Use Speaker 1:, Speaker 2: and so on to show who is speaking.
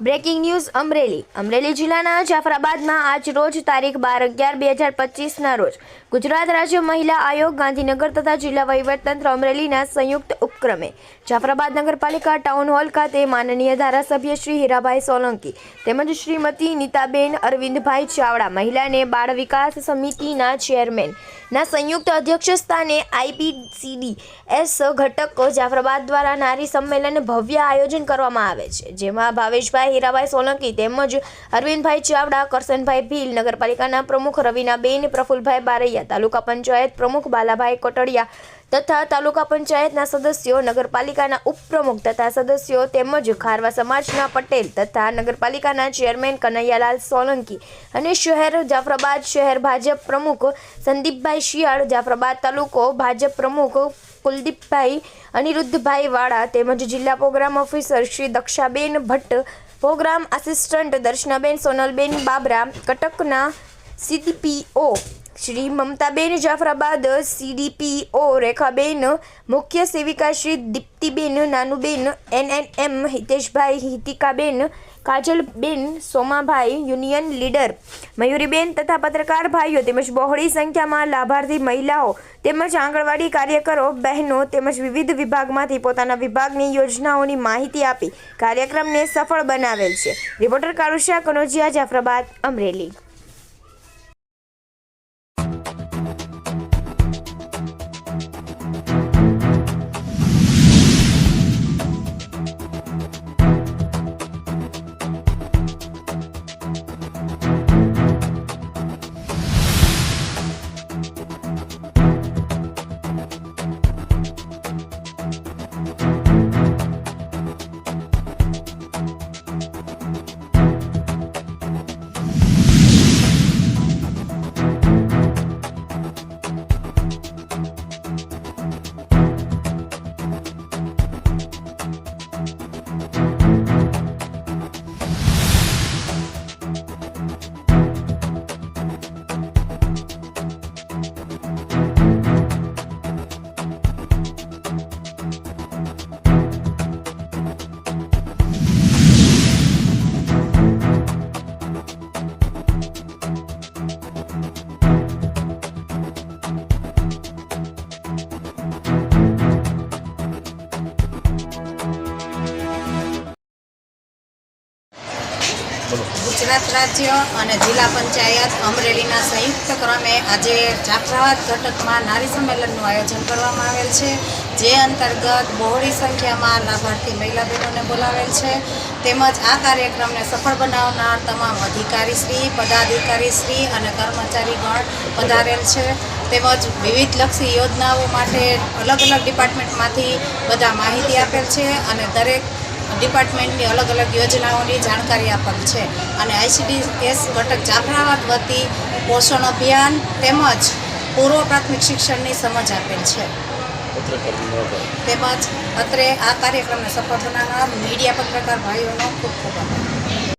Speaker 1: Breaking news Amreli. Amreli જિલ્લાના જાફરાબાદમાં આજ રોજ તારીખ બાર અગિયાર બે હજાર પચીસના રોજ ગુજરાત રાજ્ય મહિલા આયોગ, ગાંધીનગર તથા જિલ્લા વહીવટતંત્ર અમરેલીના સંયુક્ત ઉપક્રમે જાફરાબાદ નગરપાલિકા ટાઉન હોલ ખાતે માનનીય ધારાસભ્ય શ્રી હીરાભાઈ સોલંકી તેમજ શ્રીમતી નીતાબેન અરવિંદભાઈ ચાવડા મહિલાને બાળ વિકાસ સમિતિના ચેરમેન ના સંયુક્ત અધ્યક્ષ સ્થાને આઈપીસીડી એસ ઘટક જાફરાબાદ દ્વારા નારી સંમેલન ભવ્ય આયોજન કરવામાં આવે છે, જેમાં ભાવેશભાઈ હીરાભાઈ સોલંકી તેમજ અરવિંદભાઈ ચાવડા કરસનભાઈ ભીલ, નગરપાલિકાના પ્રમુખ રવિનાબેન, પ્રફુલભાઈ બારૈયા, તાલુકા પંચાયત પ્રમુખ બાલાભાઈ કોટડિયા તથા તાલુકા પંચાયતના સદસ્યો, નગરપાલિકાના ઉપપ્રમુખ તથા સદસ્યો તેમજ ખારવા સમાજના પટેલ તથા નગરપાલિકાના ચેરમેન કનૈયાલાલ સોલંકી અને શહેર જાફરાબાદ શહેર ભાજપ પ્રમુખ સંદીપભાઈ શિયાળ, જાફરાબાદ તાલુકો ભાજપ પ્રમુખ કુલદીપભાઈ અનિરુદ્ધભાઈ વાળા તેમજ જિલ્લા program officer Shri Dakshaben Bhatt, program assistant Darshanaben, Sonalben Babra, કટકના CDPO Shri Mamtaben Jafrabad, CDPO Rekhaben, મુખ્ય સેવિકા Shri Diptiben, Nanuben, ANM Hiteshbhai Hitikaben Kajalben Somabhai, union leader Mayuriben તથા પત્રકાર ભાઈઓ તેમજ બહોળી સંખ્યામાં લાભાર્થી મહિલાઓ તેમજ આંગણવાડી કાર્યકરો, બહેનો તેમજ વિવિધ વિભાગમાંથી પોતાના વિભાગની યોજનાઓની માહિતી આપી કાર્યક્રમને સફળ બનાવેલ છે. રિપોર્ટર કારુષા કનોજિયા, જાફરાબાદ, અમરેલી.
Speaker 2: ગુજરાત રાજ્ય અને જિલ્લા પંચાયત અમરેલીના સંયુક્ત ક્રમે આજે જાફરાબાદ ઘટકમાં નારી સંમેલનનું આયોજન કરવામાં આવેલ છે, જે અંતર્ગત બહોળી સંખ્યામાં લાભાર્થી મહિલા બહેનોને બોલાવેલ છે. તેમજ આ કાર્યક્રમને સફળ બનાવનાર તમામ અધિકારીશ્રી પદાધિકારીશ્રી અને કર્મચારીગણ પધારેલ છે. તેમજ વિવિધ લક્ષી યોજનાઓ માટે અલગ અલગ ડિપાર્ટમેન્ટમાંથી બધા માહિતી આપેલ છે અને દરેક ડિપાર્ટમેન્ટની અલગ અલગ યોજનાઓની જાણકારી આપવાની છે. અને આઈસીડીએસ ઘટક જાફરાબાદ વતી પોષણ અભિયાન તેમજ પૂર્વ પ્રાથમિક શિક્ષણની સમજ આપેલ છે. તેમજ અત્રે આ કાર્યક્રમને સફળ થનારા મીડિયા પત્રકાર ભાઈઓનો ખૂબ ખૂબ આભાર.